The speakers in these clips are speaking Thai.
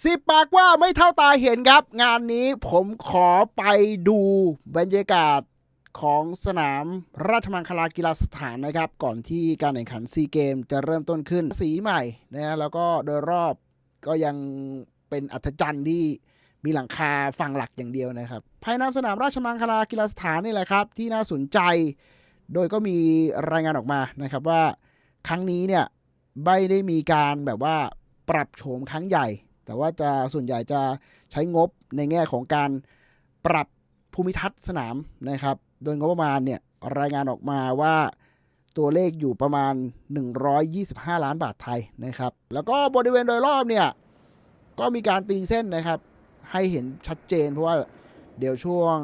สิบปากว่าไม่เท่าตาเห็นครับ งานนี้ผมขอไปดูบรรยากาศของสนามราชมังคลากีฬาสถานนะครับ ก่อนที่การแข่งขันซีเกมจะเริ่มต้นขึ้นสีใหม่นะฮะแล้วก็โดยรอบก็ยังเป็นอัธจันทร์ที่มีหลังคาฝั่งหลักอย่างเดียวนะครับ ภายในสนามราชมังคลากีฬาสถานนี่แหละครับ ที่น่าสนใจ โดยก็มีรายงานออกมานะครับว่าครั้งนี้เนี่ยไม่ได้มีการแบบว่าปรับโฉมครั้งใหญ่ แต่ว่าจะส่วนใหญ่จะใช้งบในแง่ของการปรับภูมิทัศน์สนามนะครับ โดยงบประมาณเนี่ยรายงานออกมาว่าตัวเลขอยู่ประมาณ 125 ล้านบาทไทยนะครับ แล้วก็บริเวณโดยรอบเนี่ย ก็มีการตีเส้นนะครับ ให้เห็นชัดเจนเพราะว่าเดี๋ยวช่วง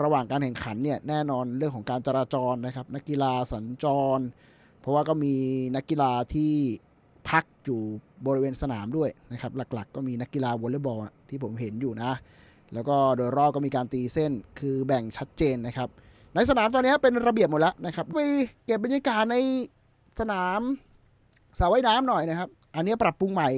ระหว่างการแข่งขันเนี่ยแน่นอนเรื่องของการจราจรนะครับ นักกีฬาสัญจร เพราะว่าก็มีนักกีฬาที่พักอยู่ บริเวณสนามด้วยนะครับหลักๆ ก็มีนักกีฬาวอลเลย์บอลที่ผมเห็นอยู่นะ แล้วก็โดยรอบก็มีการตีเส้นคือแบ่งชัดเจนนะครับ ในสนามตอนนี้เป็นระเบียบหมดแล้วนะครับไปเก็บบรรยากาศในสนามสระว่ายน้ำหน่อยนะครับ อันนี้ปรับปรุงใหม่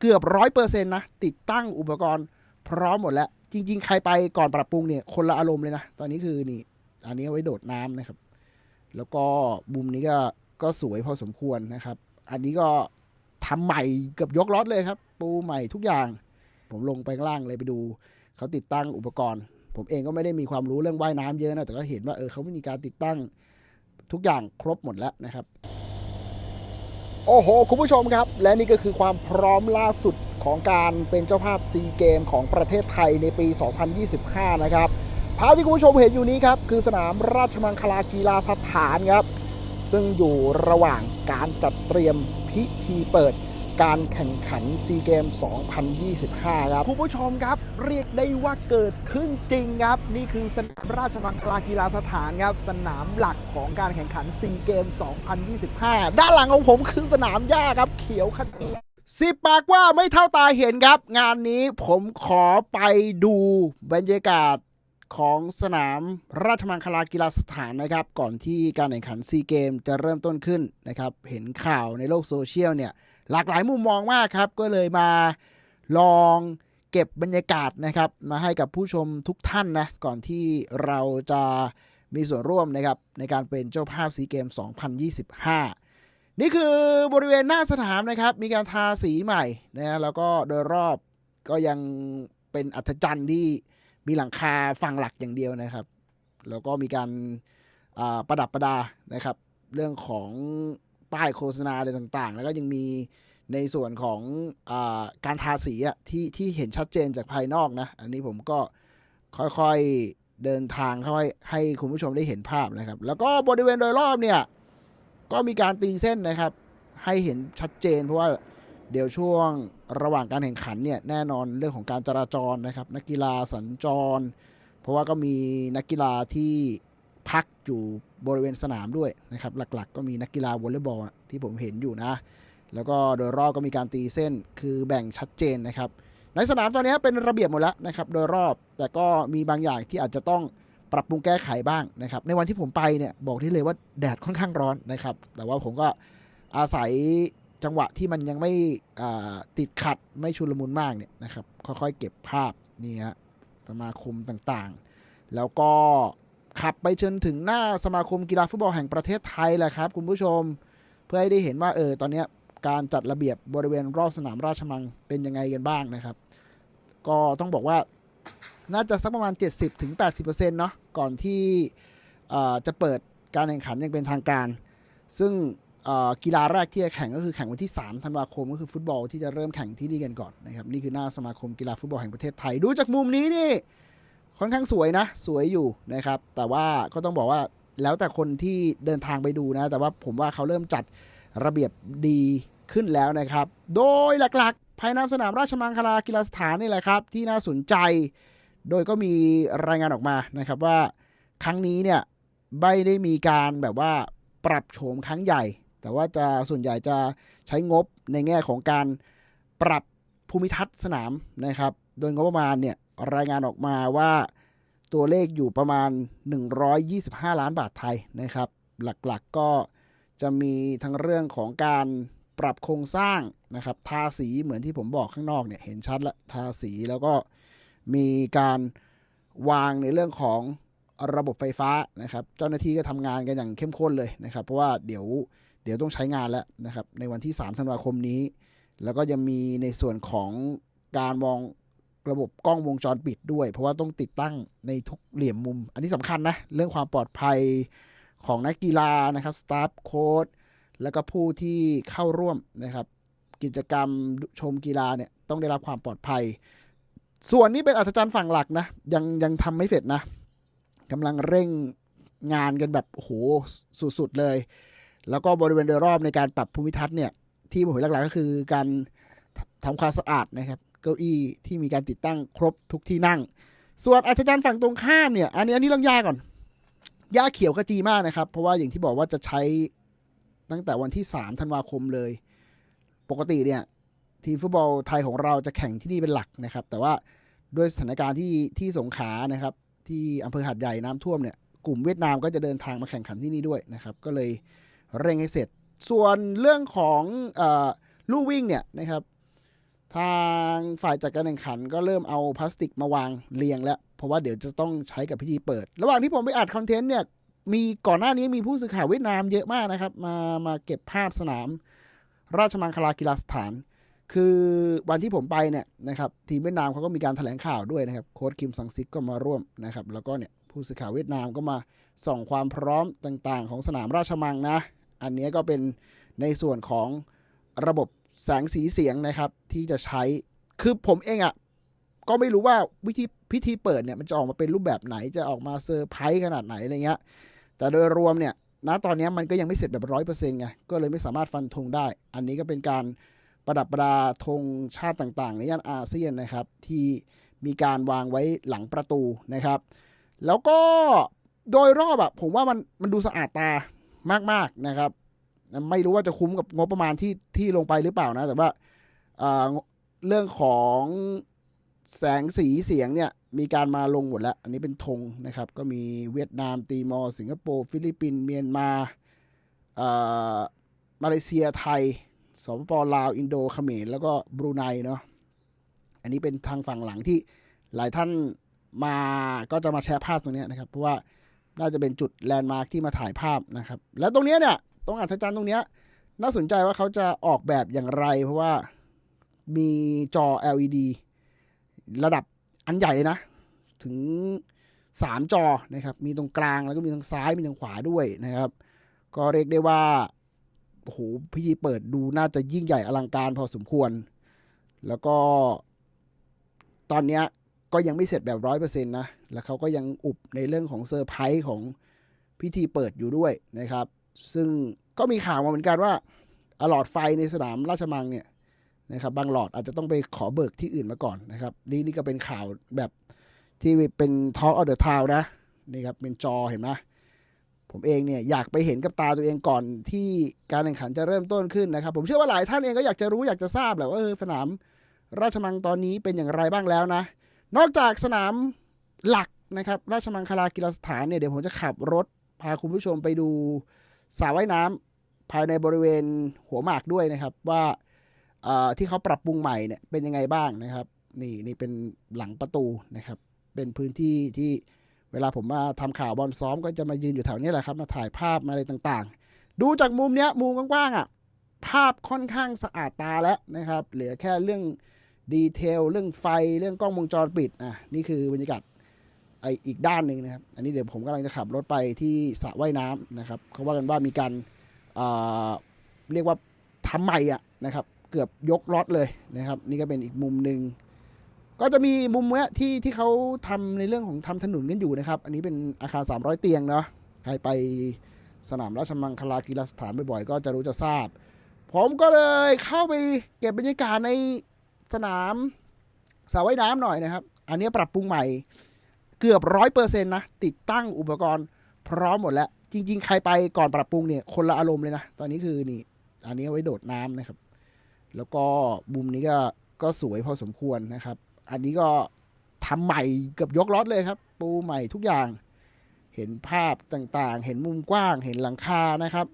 เกือบร้อยเปอร์เซ็นต์นะ ติดตั้งอุปกรณ์พร้อมหมดแล้ว จริง ๆ ใครไปก่อนปรับปรุงเนี่ยคนละอารมณ์เลยนะ ตอนนี้คือนี่ อันนี้ไว้โดดน้ำนะครับ แล้วก็มุมนี้ก็ก็สวยพอสมควรนะครับ อันนี้ก็ ทำใหม่เกือบยกล็อตเลยครับ ปูใหม่ทุกอย่าง ผมลงไปล่างเลยไปดู เขาติดตั้งอุปกรณ์ ผมเองก็ไม่ได้มีความรู้เรื่องว่ายน้ำเยอะนะ แต่ก็เห็นว่าเออเขามีการติดตั้งทุกอย่างครบหมดแล้วนะครับ โอ้โห คุณผู้ชมครับ และนี่ก็คือความพร้อมล่าสุดของการเป็นเจ้าภาพซีเกมของประเทศไทยในปี 2025 นะครับภาพที่คุณผู้ชมเห็นอยู่นี้ครับ คือสนามราชมังคลากีฬาสถานครับ ซึ่งอยู่ระหว่างการจัดเตรียม พิธีเปิดการแข่งขันซีเกม 2025 ครับ คุณผู้ชมครับ เรียกได้ว่าเกิดขึ้นจริงครับ นี่คือสนามราชมังคลากีฬาสถานครับ สนามหลักของการแข่งขันซีเกม 2025 ด้านหลังของผมคือสนามหญ้าครับเขียวขจีสิบปากว่าไม่เท่าตาเห็นครับ งานนี้ผมขอไปดูบรรยากาศ ของสนามราชมังคลากีฬาสถานนะครับ ก่อนที่การแข่งขันซีเกมจะเริ่มต้นขึ้นนะครับ เห็นข่าวในโลกโซเชียลเนี่ย หลากหลายมุมมองมากครับ ก็เลยมาลองเก็บบรรยากาศนะครับ มาให้กับผู้ชมทุกท่านนะ ก่อนที่เราจะมีส่วนร่วมนะครับ ในการเป็นเจ้าภาพซีเกม 2025 นี่คือบริเวณหน้าสนามนะครับ มีการทาสีใหม่นะฮะแล้วก็โดยรอบก็ยังเป็นอัธจันทร์ที่ มีหลังคาฝั่งหลักอย่างเดียวนะครับ แล้วก็มีการประดับประดานะครับ เรื่องของป้ายโฆษณาอะไรต่างๆ แล้วก็ยังมีในส่วนของอการทาสีอะที่ที่เห็นชัดเจนจากภายนอกนะ อันนี้ผมก็ค่อยๆเดินทางเข้าให้ให้คุณผู้ชมได้เห็นภาพนะครับ แล้วก็บริเวณโดยรอบเนี่ยก็มีการตีเส้นนะครับ ให้เห็นชัดเจนเพราะว่า เดี๋ยวช่วงระหว่างการแข่งขันเนี่ยแน่นอนเรื่องของการจราจรนะครับ นักกีฬาสัญจร เพราะว่าก็มีนักกีฬาที่พักอยู่บริเวณสนามด้วยนะครับ หลักๆ ก็มีนักกีฬาวอลเลย์บอลที่ผมเห็นอยู่นะ แล้วก็โดยรอบก็มีการตีเส้นคือแบ่งชัดเจนนะครับ ในสนามตอนนี้เป็นระเบียบหมดแล้วนะครับ โดยรอบแต่ก็มีบางอย่างที่อาจจะต้องปรับปรุงแก้ไขบ้างนะครับ ในวันที่ผมไปเนี่ยบอกได้เลยว่าแดดค่อนข้างร้อนนะครับ แต่ว่าผมก็อาศัย จังหวะที่มันยังไม่ติดขัดไม่ชุลมุนมากเนี่ยนะครับ ค่อยๆ เก็บภาพนี่ฮะสมาคมต่างๆ แล้วก็ขับไปจนถึงหน้าสมาคมกีฬาฟุตบอลแห่งประเทศไทยแหละครับ คุณผู้ชมเพื่อให้ได้เห็นว่าเออตอนนี้การจัดระเบียบบริเวณรอบสนามราชมังเป็นยังไงกันบ้างนะครับ ก็ต้องบอกว่าน่าจะสักประมาณ 70-80%เนาะก่อนที่จะเปิดการแข่งขันอย่างเป็นทางการ ซึ่ง กีฬาแรกที่จะแข่งก็คือแข่งวันที่3ธันวาคมก็คือฟุตบอลที่จะเริ่มแข่งที่นี่กันก่อนนะครับนี่คือหน้าสมาคมกีฬาฟุตบอลแห่งประเทศไทยดูจากมุมนี้นี่ค่อนข้างสวยนะ สวยอยู่นะครับ แต่ว่าก็ต้องบอกว่าแล้วแต่คนที่เดินทางไปดูนะ แต่ว่าผมว่าเขาเริ่มจัดระเบียบดีขึ้นแล้วนะครับ โดยหลักๆ ภายในสนามราชมังคลากีฬาสถานนี่แหละครับ ที่น่าสนใจ โดยก็มีรายงานออกมานะครับว่าครั้งนี้เนี่ยไม่ได้มีการแบบว่าปรับโฉมครั้งใหญ่ แต่ว่าจะส่วนใหญ่จะใช้งบในแง่ของการปรับภูมิทัศน์สนามนะครับ โดยงบประมาณเนี่ยรายงานออกมาว่าตัวเลขอยู่ประมาณ 125 ล้านบาทไทยนะครับ หลักๆก็จะมีทั้งเรื่องของการปรับโครงสร้างนะครับ ทาสีเหมือนที่ผมบอกข้างนอกเนี่ยเห็นชัดแล้วทาสีแล้วก็มีการวางในเรื่องของระบบไฟฟ้านะครับ เจ้าหน้าที่ก็ทำงานกันอย่างเข้มข้นเลยนะครับ เพราะว่าเดี๋ยว ดี๋ยวต้องใช้งานแล้วนะครับ ในวันที่ 3 ธันวาคมนี้ แล้วก็ยังมีในส่วนของการมองระบบกล้องวงจรปิดด้วย เพราะว่าต้องติดตั้งในทุกเหลี่ยมมุม อันนี้สำคัญนะ เรื่องความปลอดภัยของนักกีฬานะครับสตาฟโค้ชแล้วก็ผู้ที่เข้าร่วมนะครับ กิจกรรมชมกีฬาเนี่ยต้องได้รับความปลอดภัย ส่วนนี้เป็นอัศจรรย์ฝั่งหลักนะ ยังยังทำไม่เสร็จนะกำลังเร่งงานกันแบบโอ้โหสุดๆเลย แล้วก็บริเวณโดยรอบในการปรับภูมิทัศน์เนี่ยที่ผมเห็นหลักๆก็คือการทำความสะอาดนะครับเก้าอี้ที่มีการติดตั้งครบทุกที่นั่ง ส่วนอัศจรรย์ฝั่งตรงข้ามเนี่ยอันนี้อันนี้เรื่องยาก่อนหญ้าเขียวขจีมากนะครับ เพราะว่าอย่างที่บอกว่าจะใช้ตั้งแต่วันที่ 3 ธันวาคมเลย ปกติเนี่ยทีมฟุตบอลไทยของเราจะแข่งที่นี่เป็นหลักนะครับ แต่ว่าด้วยสถานการณ์ที่ที่สงขานะครับ ที่อำเภอหาดใหญ่น้ำท่วมเนี่ยกลุ่มเวียดนามก็จะเดินทางมาแข่งขันที่นี่ด้วยนะครับ ก็เลย เร่งให้เสร็จ ส่วนเรื่องของออลู่วิ่งเนี่ยนะครับ ทางฝ่ายจัดการแข่งขันก็เริ่มเอาพลาสติกมาวางเรียงแล้ว เพราะว่าเดี๋ยวจะต้องใช้กับพิธีเปิด ระหว่างที่ผมไปอัดคอนเทนต์เนี่ยมีก่อนหน้านี้มีผู้สื่อข่าวเวียดนามเยอะมากนะครับ มามาเก็บภาพสนาม ราชมังคลากีฬาสถาน คือวันที่ผมไปเนี่ยนะครับทีมเวียดนามเขาก็มีการแถลงข่าวด้วยนะครับโค้ชคิมซังซิกก็มาร่วมนะครับแล้วก็เนี่ยผู้สื่อข่าวเวียดนามก็มาส่องความพร้อมต่างๆ ของสนามราชมังนะ อันนี้ก็เป็นในส่วนของระบบแสงสีเสียงนะครับที่จะใช้ คือผมเองอะ่ะก็ไม่รู้ว่าวิธีพิธีเปิดเนี่ยมันจะออกมาเป็นรูปแบบไหนจะออกมาเซอร์ไพรส์ขนาดไหนอะไรเงี้ย แต่โดยรวมเนี่ยณตอนนี้มันก็ยังไม่เสร็จแบบร้อยเปอร์เซ็นต์ไง ก็เลยไม่สามารถฟันธงได้ อันนี้ก็เป็นการประดับประดาธงชาติต่างๆ ในย่านอาเซียนนะครับ ที่มีการวางไว้หลังประตูนะครับ แล้วก็โดยรอบอะผมว่ามันมันดูสะอาดตา มาก ๆนะครับ ไม่รู้ว่าจะคุ้มกับงบประมาณที่ที่ลงไปหรือเปล่านะ แต่ว่าเรื่องของแสงสีเสียงเนี่ยมีการมาลงหมดแล้ว อันนี้เป็นธงนะครับ ก็มีเวียดนามตีมอร์สิงคโปร์ ฟิลิปปินส์เมียนมามาเลเซียไทยสปปลาว อินโดเขมรแล้วก็บรูไนเนาะอันนี้เป็นทางฝั่งหลังที่หลายท่านมาก็จะมาแชร์ภาพตรงนี้นะครับ เพราะว่า น่าจะเป็นจุดแลนด์มาร์คที่มาถ่ายภาพนะครับ แล้วตรงนี้เนี่ย ตรงอัศจรรย์ตรงเนี้ยน่าสนใจว่าเขาจะออกแบบอย่างไร เพราะว่ามีจอ LED ระดับอันใหญ่นะ ถึง 3 จอนะครับ มีตรงกลางแล้วก็มีทางซ้ายมีทางขวาด้วยนะครับ ก็เรียกได้ว่าโอ้โหพิธีเปิดดูน่าจะยิ่งใหญ่อลังการพอสมควร แล้วก็ ตอนนี้ก็ยังไม่เสร็จแบบร้อยเปอร์เซ็นต์นะ แล้วเขาก็ยังอุบในเรื่องของเซอร์ไพรส์ของพิธีเปิดอยู่ด้วยนะครับ ซึ่งก็มีข่าวมาเหมือนกันว่าอลอดไฟในสนามราชมังเนี่ยนะครับบางหลอดอาจจะต้องไปขอเบิกที่อื่นมาก่อนนะครับ นี่นี่ก็เป็นข่าวแบบที่เป็นทอ l ออเดอร์ทาวนะนี่ครับเป็นจอเห็นไหมผมเองเนี่ยอยากไปเห็นกับตาตัวเองก่อนที่การแข่งขันจะเริ่มต้นขึ้นนะครับ ผมเชื่อว่าหลายท่านเองก็อยากจะรู้อยากจะทราบแหละว่าเออสนามราชมังตอนนี้เป็นอย่างไรบ้างแล้วนะ นอกจากสนาม หลักนะครับ ราชมังคลากีฬาสถานเนี่ยเดี๋ยวผมจะขับรถ พาคุณผู้ชมไปดูสระว่ายน้ำภายในบริเวณหัวหมากด้วยนะครับ ว่าที่เขาปรับปรุงใหม่เนี่ยเป็นยังไงบ้างนะครับ นี่นี่เป็นหลังประตูนะครับ เป็นพื้นที่ที่เวลาผมมาทำข่าวบอลซ้อมก็จะมายืนอยู่แถวนี้แหละครับ มาถ่ายภาพมาอะไรต่างๆ ดูจากมุมเนี้ยมุมกว้างๆอะภาพค่อนข้างสะอาดตาแล้วนะครับ เหลือแค่เรื่องดีเทลเรื่องไฟเรื่องกล้องวงจรปิดอะนี่คือบรรยากาศ ไออีกด้านหนึ่งนะครับ อันนี้เดี๋ยวผมกำลังจะขับรถไปที่สระว่ายน้ำนะครับเขาว่ากันว่ามีการเรียกว่าทำใหม่อะนะครับ เกือบยกล็อตเลยนะครับ นี่ก็เป็นอีกมุมหนึ่งก็จะมีมุมเนี้ยที่ที่เขาทำในเรื่องของทำถนนกันอยู่นะครับ อันนี้เป็นอาคาร 300 เตียงเนาะใครไปสนามราชมังคลากีฬาสถานบ่อยๆ ก็จะรู้จะทราบ ผมก็เลยเข้าไปเก็บบรรยากาศในสนามสระว่ายน้ำหน่อยนะครับ อันนี้ปรับปรุงใหม่ เกือบร้อยเปอร์เซ็นต์นะ ติดตั้งอุปกรณ์พร้อมหมดแล้ว จริง ๆ ใครไปก่อนปรับปรุงเนี่ย คนละอารมณ์เลยนะ ตอนนี้คือนี่ อันนี้ไว้โดดน้ำนะครับ แล้วก็มุมนี้ก็ก็สวยพอสมควรนะครับ อันนี้ก็ทำใหม่เกือบยกล็อตเลยครับ ปูใหม่ทุกอย่าง เห็นภาพต่างๆ เห็นมุมกว้าง เห็นหลังคานะครับ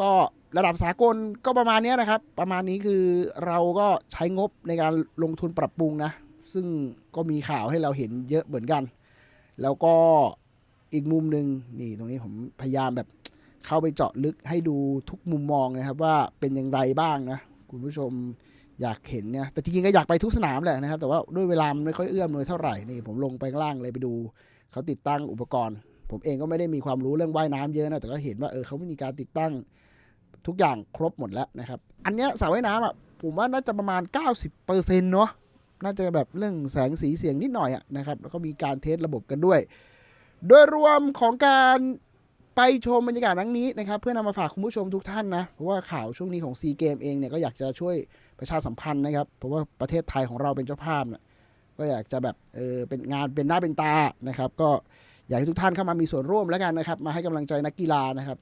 ก็ระดับสากลก็ประมาณนี้นะครับ ประมาณนี้คือเราก็ใช้งบในการลงทุนปรับปรุงนะ ซึ่งก็มีข่าวให้เราเห็นเยอะเหมือนกัน แล้วก็อีกมุมหนึ่งนี่ตรงนี้ผมพยายามแบบเข้าไปเจาะลึกให้ดูทุกมุมมองนะครับว่าเป็นอย่างไรบ้างนะคุณผู้ชมอยากเห็นเนี่ยแต่จริงๆก็อยากไปทุกสนามแหละนะครับ แต่ว่าด้วยเวลามันไม่ค่อยเอื้อมหน่วยเท่าไหร่นี่ผมลงไปล่างเลยไปดูเขาติดตั้งอุปกรณ์ ผมเองก็ไม่ได้มีความรู้เรื่องว่ายน้ำเยอะนะแต่ก็เห็นว่าเออเขาไมีการติดตั้งทุกอย่างครบหมดแล้วนะครับ อันเนี้ยสระว่ายน้ำอะผมว่าน่าจะประมาณ 90%เนาะ น่าจะแบบเรื่องแสงสีเสียงนิดหน่อยอะนะครับแล้วก็มีการเทสระบบกันด้วย โดยรวมของการไปชมบรรยากาศครั้งนี้นะครับ เพื่อนำมาฝากคุณผู้ชมทุกท่านนะ เพราะว่าข่าวช่วงนี้ของซีเกมเองเนี่ยก็อยากจะช่วยประชาสัมพันธ์นะครับ เพราะว่าประเทศไทยของเราเป็นเจ้าภาพนะก็อยากจะแบบเออเป็นงานเป็นหน้าเป็นตานะครับ ก็อยากให้ทุกท่านเข้ามามีส่วนร่วมแล้วกันนะครับ มาให้กำลังใจนักกีฬานะครับ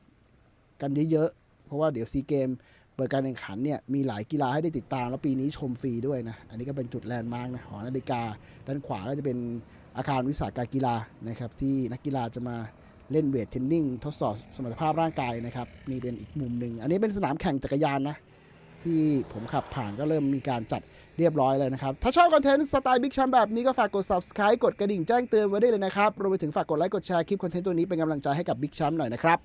กันเยอะๆเพราะว่าเดี๋ยวซีเกม เปิดการแข่งขันเนี่ยมีหลายกีฬาให้ได้ติดตาม แล้วปีนี้ชมฟรีด้วยนะ อันนี้ก็เป็นจุดแลนด์มาร์กนะหอนาฬิกา ด้านขวาก็จะเป็นอาคารวิสาหการกีฬานะครับที่นักกีฬาจะมาเล่นเวทเทรนนิ่งทดสอบสมรรถภาพร่างกายนะครับนี่เป็นอีกมุมหนึ่งอันนี้เป็นสนามแข่งจักรยานนะที่ผมขับผ่านก็เริ่มมีการจัดเรียบร้อยเลยนะครับ ถ้าชอบคอนเทนต์สไตล์บิ๊กแชมแบบนี้ก็ฝากกด subscribe กดกระดิ่งแจ้งเตือนไว้ได้เลยนะครับ รวมไปถึงฝากกดไลค์กดแชร์คลิปคอนเทนต์ตัวนี้เป็นกำลังใจให้กับบิ๊กแชมหน่อยนะครับ